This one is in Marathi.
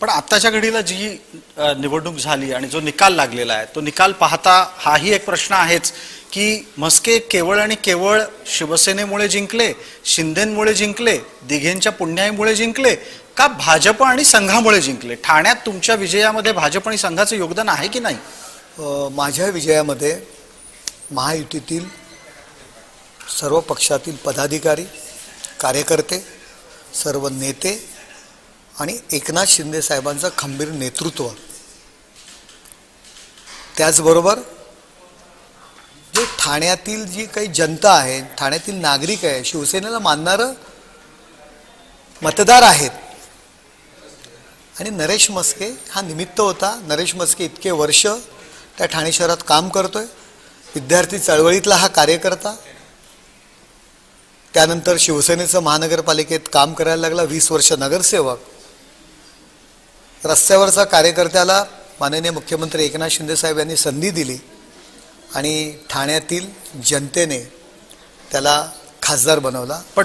पण आत्ताच्या घडीला जी निवडणूक झाली आणि जो निकाल लागलेला आहे तो निकाल पाहता हाही एक प्रश्न आहेच की म्हस्के केवळ आणि केवळ शिवसेनेमुळे जिंकले शिंदेमुळे जिंकले दिघेंच्या पुण्याईमुळे जिंकले का भाजप आणि संघामुळे जिंकले? ठाण्यात तुमच्या विजयामध्ये भाजप आणि संघाचं योगदान आहे की नाही? माझ्या विजयामध्ये महायुतीतील सर्व पक्षातील पदाधिकारी कार्यकर्ते सर्व नेते आणि एकनाथ शिंदे साहेबांचं खंबीर नेतृत्व. त्याचबरोबर जे ठाण्यातील जी काही जनता आहे ठाण्यातील नागरिक आहे शिवसेनेला मानणारं मतदार आहेत. आणि नरेश मस्के हा निमित्त होता. नरेश मस्के इतके वर्ष त्या ठाणे शहरात काम करतोय. विद्यार्थी चळवळीतला हा कार्यकर्ता. त्यानंतर शिवसेनेचं महानगरपालिकेत काम करायला लागला. वीस वर्ष नगरसेवक. रस्त्यावरचा कार्यकर्त्याला माननीय मुख्यमंत्री एकनाथ शिंदे साहेब यांनी संधी दिली आणि ठाण्यातील जनतेने त्याला खासदार बनवला. पण